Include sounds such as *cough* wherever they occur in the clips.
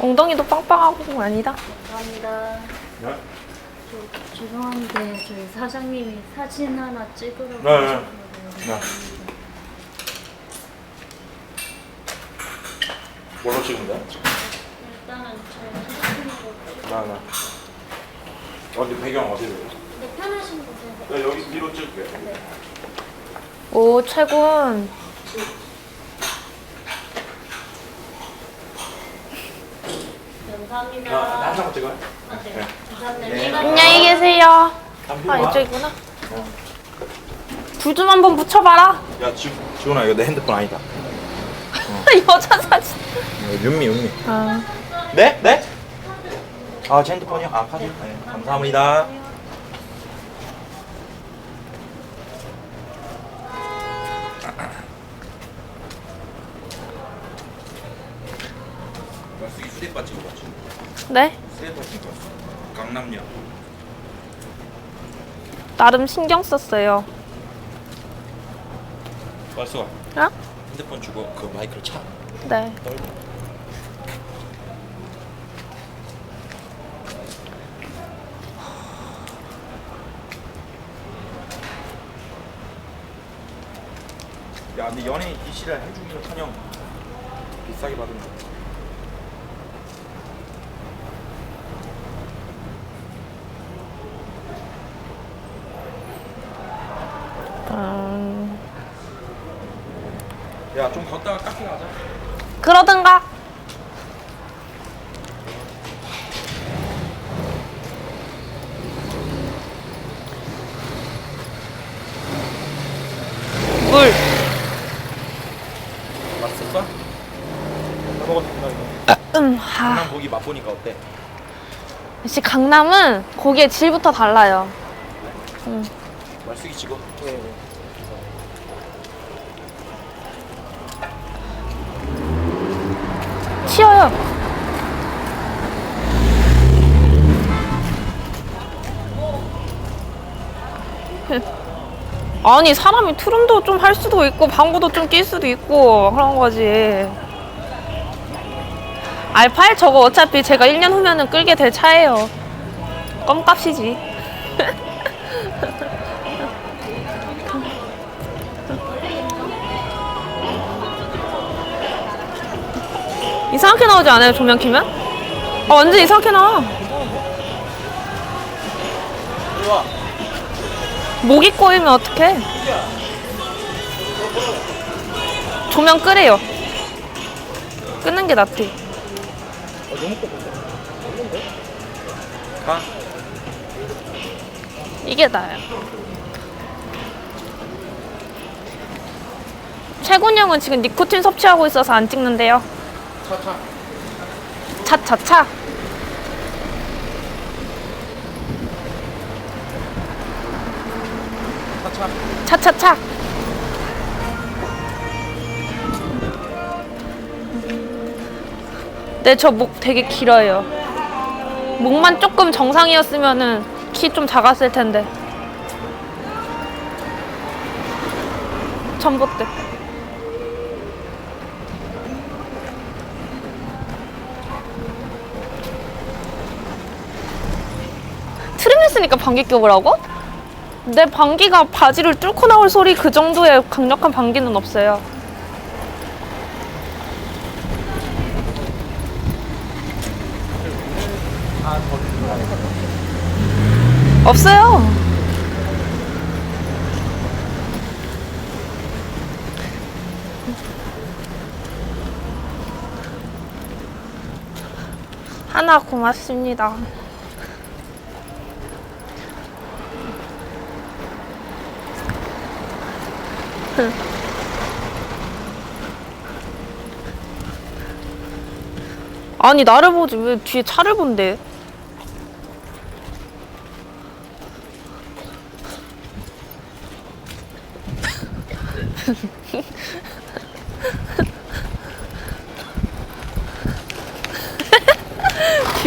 엉덩이도 빵빵하고 아니다. 감사합니다. 네? 저, 죄송한데 저희 사장님이 사진 하나 찍으라고 네, 네. 하셔가지고 네. 뭘로 찍으면 돼? 일단은 저희 핸드폰으로 나, 나. 어디 배경 어디 돼? 근데 편하신 곳에서 네, 여기 뒤로 찍을게. 오, 최군. 감사합니다. 나, 나 한장 찍어요? 아, 네. 네. 감사합니다. 네. 안녕히 계세요. 아, 와. 이쪽이구나. 불좀 한번 붙여봐라. 야, 지, 지훈아, 이거 내 핸드폰 아니다. *laughs* 여자 사진. 윤미, 윤미. 아. 네? 네? 아, 제 핸드폰이요? 아, 카드? 네, 감사합니다. 네? 찍어봤어. 강남역. 나름 신경 썼어요. 말쓰가 어? 핸드폰 주고 그 마이크를 차. 네. 떨고. 야, 근데 연예인 DC를 해주기로 찬영 비싸게 받은 거. 음, 야, 좀 걷다가 카페 가자. 그러든가. 물. 맛있었어? 잘 먹었습니다, 이거. 음, 하. 강남 고기 맛보니까 어때? 역시 강남은 고기의 질부터 달라요. 음. 말쓰기 찍어. 네. 치어요. 아니 사람이 트름도 좀 할 수도 있고 방구도 좀 낄 수도 있고 그런 거지. 알파일 저거 어차피 제가 1년 후면은 끌게 될 차예요. 껌값이지. *laughs* 이상하게 나오지 않아요 조명 키면? 아 완전 이상하게 나와. 목이 꼬이면 어떡해? 조명 끄래요. 끄는 게 낫지. 어, 너무? 가. 이게 나아요. 최군 형은 지금 니코틴 섭취하고 있어서 안 찍는데요. 차차. 차차차. 차차. 차차차. 네, 저 목 되게 길어요. 목만 조금 정상이었으면은 키 좀 작았을 텐데. 전봇대. 트림 했으니까 방귀 껴보라고? 내 방귀가 바지를 뚫고 나올 소리 그 정도의 강력한 방귀는 없어요. 없어요. 하나 고맙습니다. 아니 나를 보지 왜 뒤에 차를 본대?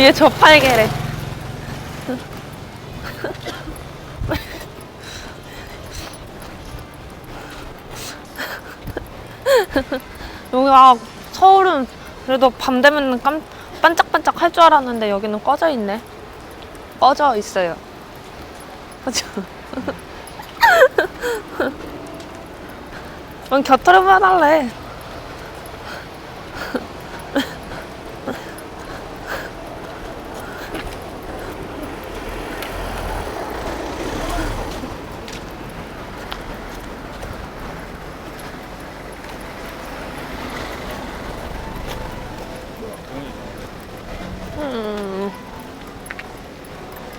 뒤에 저 팔개래. *laughs* 여기가 아, 서울은 그래도 밤 되면 깜, 반짝반짝 할 줄 알았는데 여기는 꺼져 있네. 꺼져 있어요. 그죠? *laughs* 넌 곁으로만 할래.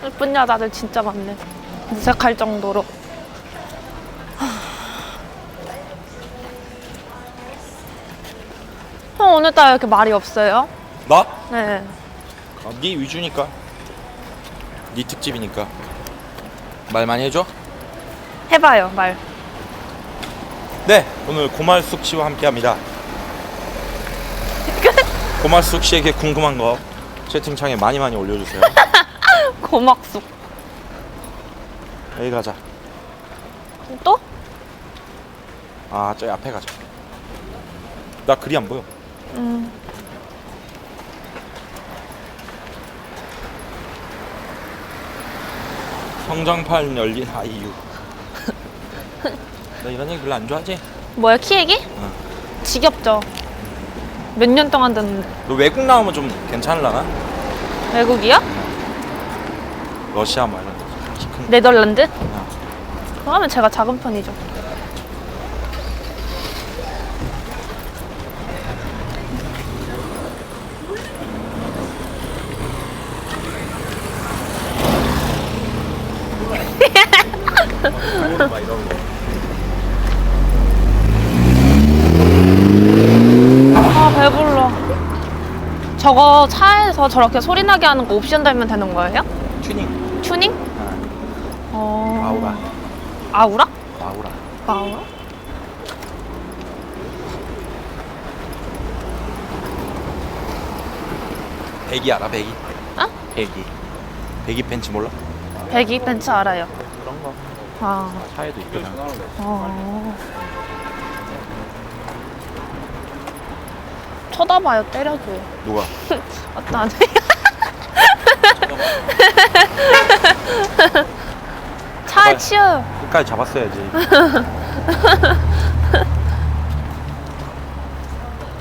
예쁜 여자들 진짜 많네. 무색할 정도로. 형 오늘따라 이렇게 말이 없어요? 나? 네. 아, 네 위주니까. 네 특집이니까. 말 많이 해줘. 해봐요 말. 네, 오늘 고말숙 씨와 함께합니다. *laughs* 고말숙 씨에게 궁금한 거 채팅창에 많이 많이 올려주세요. *laughs* 고막숙. 여기 가자. 또? 아, 저기 앞에 가자. 나 글이 안 보여. 음. 성장판 열린 아이유. *laughs* 나 이런 얘기 별로 안 좋아하지? 뭐야 키 얘기? 응. 지겹죠. 몇 년 동안 듣는데. 너 외국 나오면 좀 괜찮을라나? 외국이야? 러시아 뭐 이런 데. 키 큰. 네덜란드? 어. 그러면 제가 작은 편이죠. 막 이런 거. 아 배불러. 저거 차에서 저렇게 소리 나게 하는 거 옵션 달면 되는 거예요? 튜닝. 튜닝? 아, 어. 아우라. 아우라? 아우라. 아우라? 배기 알아? 배기. 어? 배기. 배기 팬츠 몰라? 배기 벤츠 알아요. 그런 거. 아. 차에도 있거든. 어. 쳐다봐요, 때려줘요. 누가? *laughs* 해. 차에 봐봐요. 치여요. 끝까지 잡았어야지. *laughs*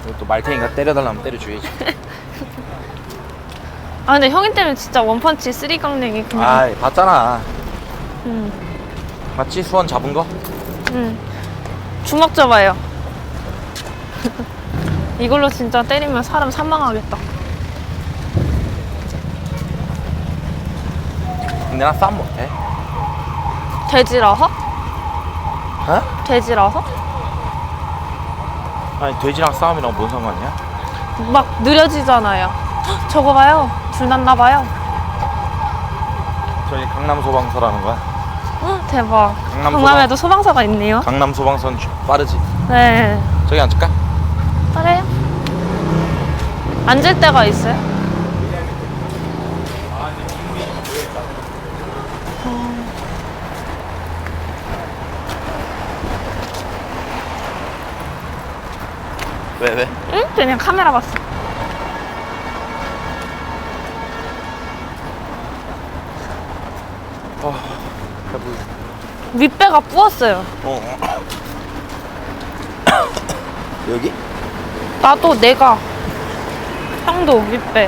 이거 또 말탱이가 때려달라면 때려줘야지. 아, 근데 형이 때문에 진짜 원펀치 쓰리 강냉이 그냥. 아이 봤잖아. 음, 맞지? 수원 잡은 거? 음. 주먹 잡아요. *laughs* 이걸로 진짜 때리면 사람 사망하겠다. 근데 나 싸움 못해. 돼지라서? 어? 돼지라서? 아니 돼지랑 싸움이랑 뭔 상관이야? 막 느려지잖아요. 헉, 저거 봐요. 불 났나 봐요. 저기 강남 소방서라는 거야. 응, 대박. 강남 강남에도 소방서가 있네요. 강남 소방서는 주- 빠르지. 네. 저기 앉을까? 그래요? 앉을 때가 있어요? 왜 왜? 응? 그냥 카메라 봤어. 아, 배불러. 윗배가 부었어요. 어. *coughs* 여기? 나도 내가. 형도 윗배.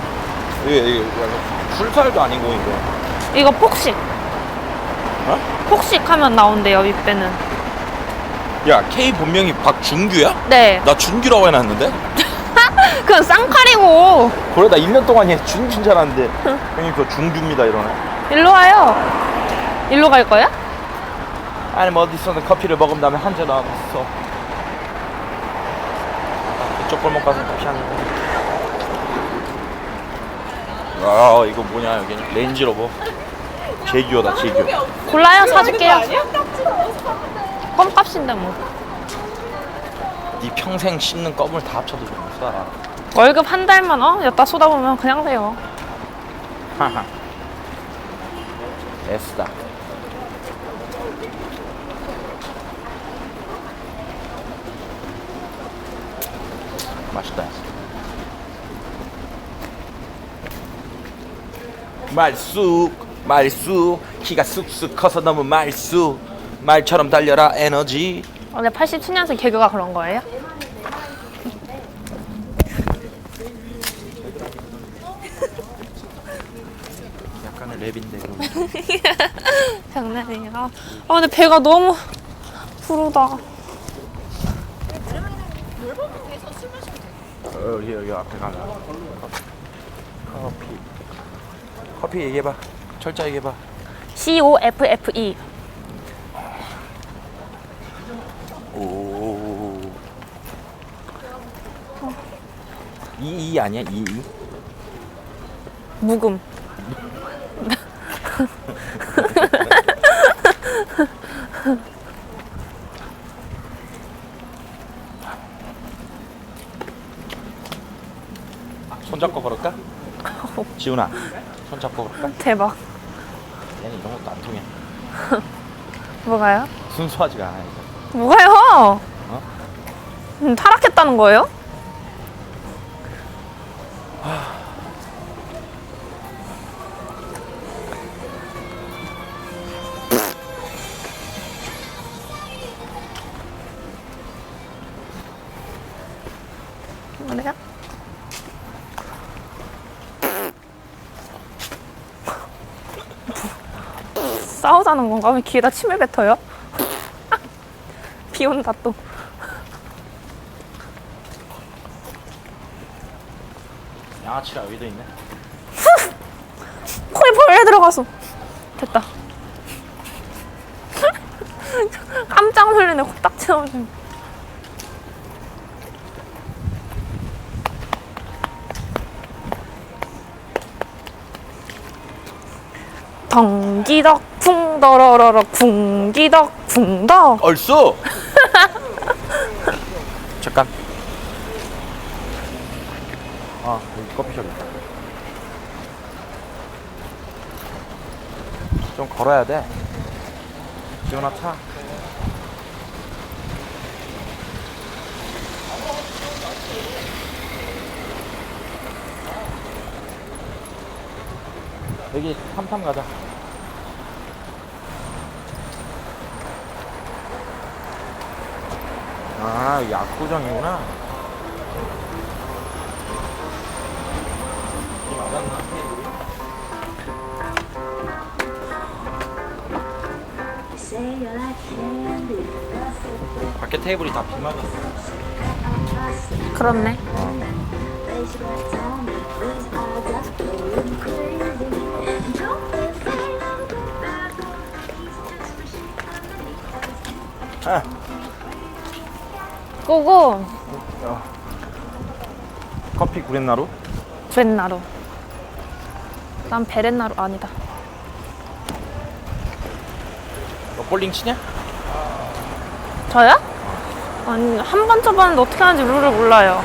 이게 이게 술살도 아니고 이거. 이거 폭식. 어? 폭식하면 나온대요, 윗배는. 야 K 본명이 박준규야? 네. 나 준규라고 해놨는데? *laughs* 그건 쌍칼이고. 그래 나 2년 동안 얘 준규인 줄 알았는데 *laughs* 형님 저 준규입니다 이러네. 일로 와요. 일로 갈 거야? 아니 뭐 어디서는 커피를 먹은 다음에 한잔 나왔어. 이쪽 골목 가서 커피 한 잔. 아 이거 뭐냐 여기는 레인지로버. 제규어다 제규어. 골라요, 사줄게요. 껌값인데 뭐. 네 평생 씹는 껌을 다 합쳐도 좀 못 살아. 월급 한 달만 어? 여따 쏟아보면 그냥 돼요. 하하. 에스다. 맛있다. 말쑥 말쑥 키가 쑥쑥 커서 너무 말쑥 말처럼 달려라 에너지 원래 87년생 개그가 그런 거예요? 약간의 랩인데 *laughs* 장난이에요. 아 근데 배가 너무 부르다. 어, 여기 여기 앞에 가면 커피 커피 얘기해봐 철자 얘기해봐 C O F F E. 오 이이 아니야 이이 묵음. 손잡고 걸을까 지훈아 손잡고 걸을까 대박. 얘는 이런 것도 안 통해 뭐가요? 순수하지가 않아 이거. 뭐가요? 음, 타락했다는 거예요? 싸우자는 건가? 왜 귀에다 침을 뱉어요? 비 온다 또. 양아치가 여기도 있네. *laughs* 코에 벌레 들어가서. 됐다. *laughs* 깜짝 놀래네 코딱 채워주고 덩기덕 쿵더러러러 쿵기덕 쿵덕 얼쑤 아 여기 커피숍 있다. 좀 걸어야 돼. 지훈아 차. 여기 탐탐 가자. 아, 여기 압구정이구나. 밖에 테이블이 다 비맞았어. 그렇네 아, 고고 커피 구렛나루? 브렛나루 난 베렛나루 아니다 너 볼링 치냐? 저요? 아니 한 번 쳐봤는데 어떻게 하는지 룰을 몰라요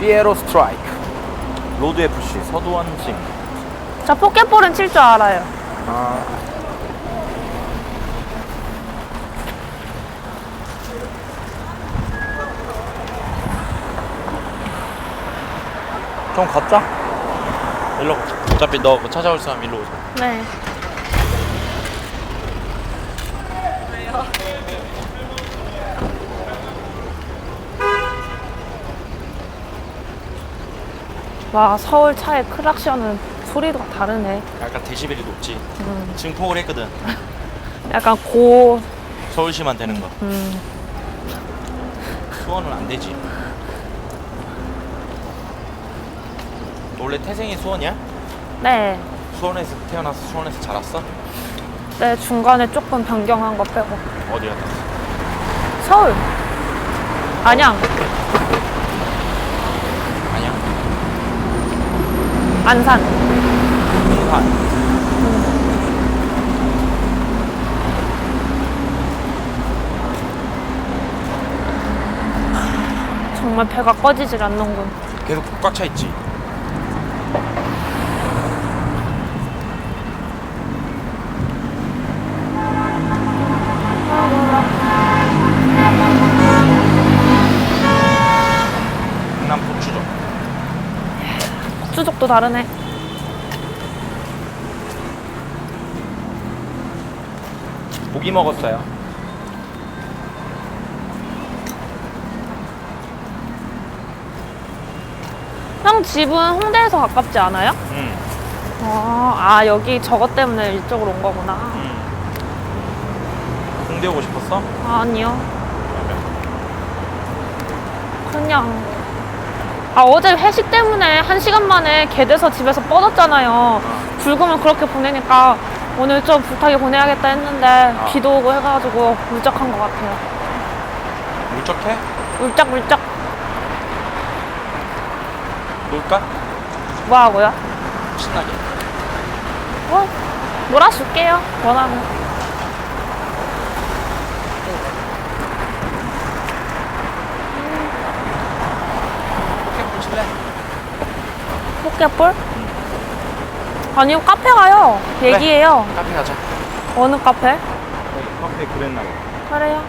피에로 스트라이크. 로드 FC 서두원 싱. 저 포켓볼은 칠 줄 알아요 아. 좀 걷자. 일로. 어차피 너그 찾아올 사람 일로 오자. 네 와 서울 차의 크락션은 소리가 다르네 약간 데시벨이 높지. 증폭을 했거든. *laughs* 약간 고 서울시만 되는 거. 음, 수원은 안 되지. 너 원래 태생이 수원이야? 네. 수원에서 태어나서 수원에서 자랐어? 네 중간에 조금 변경한 거 빼고 어디 갔다 왔어? 서울 안양 아니야. 안산 풍산. 정말 배가 꺼지질 않는군 계속 꽉 차 있지. 수족도 다르네. 고기 먹었어요. 형 집은 홍대에서 가깝지 않아요? 응. 아, 아 여기 저것 때문에 이쪽으로 온 거구나. 응. 홍대 오고 싶었어? 아니요. 그냥 아 어제 회식 때문에 한 시간 만에 개돼서 집에서 뻗었잖아요. 불금을 그렇게 보내니까 오늘 좀 불타게 보내야겠다 했는데 비도 오고 해가지고 울적한 것 같아요. 울적해? 울적울적 놀까? 뭐 하고요? 신나게. 뭐 놀아줄게요. 원하면. 포켓볼 칠래? 포켓볼? 아니요 카페 가요. 얘기해요. 카페 가자. 어느 카페? 카페 그랬나 봐. 그래요.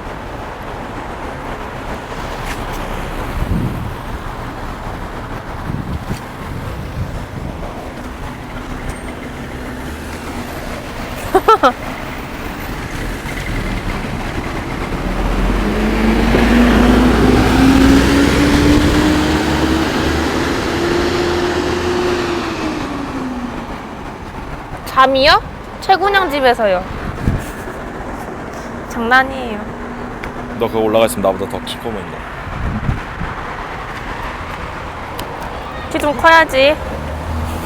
잠이요? 최군형 집에서요. 장난이에요. 너 그거 올라가 있으면 나보다 더 키 커 보인다. 키 좀 커야지.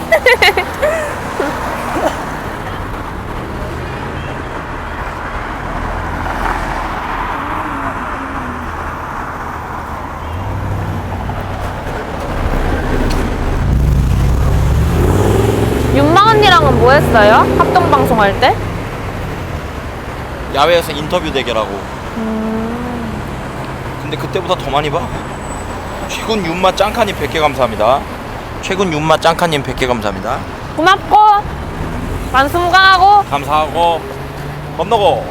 *laughs* 윤마 언니랑은 뭐 했어요? 합동 방송할 때? 야외에서 인터뷰 대결하고. 근데 그때보다 더 많이 봐. 최군 윤마 짱카님 100개 감사합니다. 최군 윤마 짱카님 100개 감사합니다. 고맙고 만수무강하고 감사하고 건너고.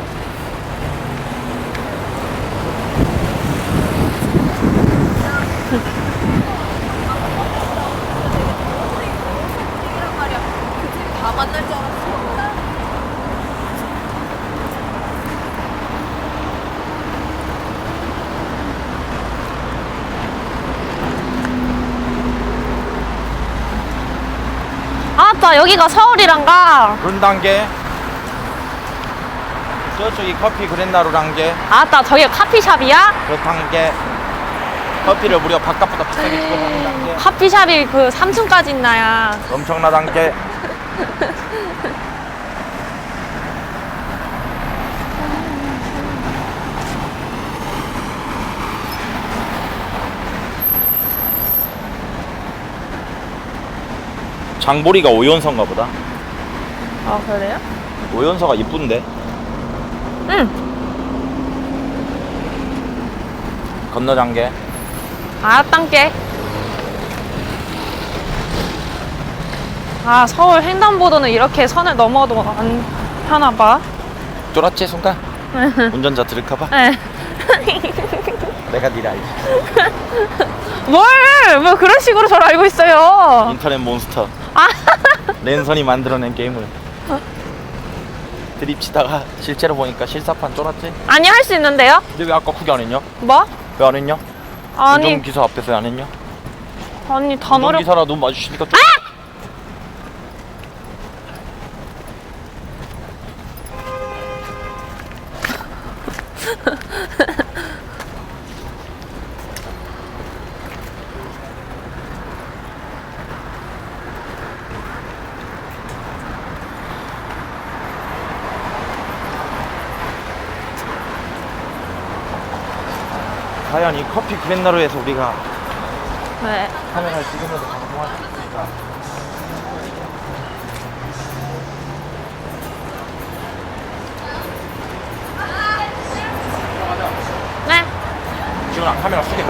여기가 서울이란가? 룬 단계. 저쪽이 커피 그랜나루란 게? 아따 저기 커피숍이야? 그렇단 게 커피를 무려 바깥보다 비싸게 주고 파는 게 커피숍이 그 3층까지 있나야 엄청나단 게 *laughs* 장보리가 오연서인가 보다. 아 그래요? 오연서가 이쁜데. 응 건너장계. 아땅게 아 서울 횡단보도는 이렇게 선을 넘어도 안 하나 봐 쫄았지 순간? 운전자 들을까봐? 네. 내가 니를 알지. 뭘! 뭐 그런 식으로 저를 알고 있어요 인터넷 몬스터. 아 *laughs* 랜선이 만들어낸 게임을 드립치다가 실제로 보니까 실사판 쫄았지? 아니 할 수 있는데요? 근데 왜 아까 그게 안 했냐? 뭐? 왜 안 했냐? 아니 운전기사 앞에서 왜 안 했냐? 아니 단어를 운전기사라 눈 마주치니까 쫄 *laughs* 과연 이 커피 그랜나루에서 우리가 네. 카메라를 찍으면서 방송할 수 있을까? 네. 지훈아 카메라 쓰게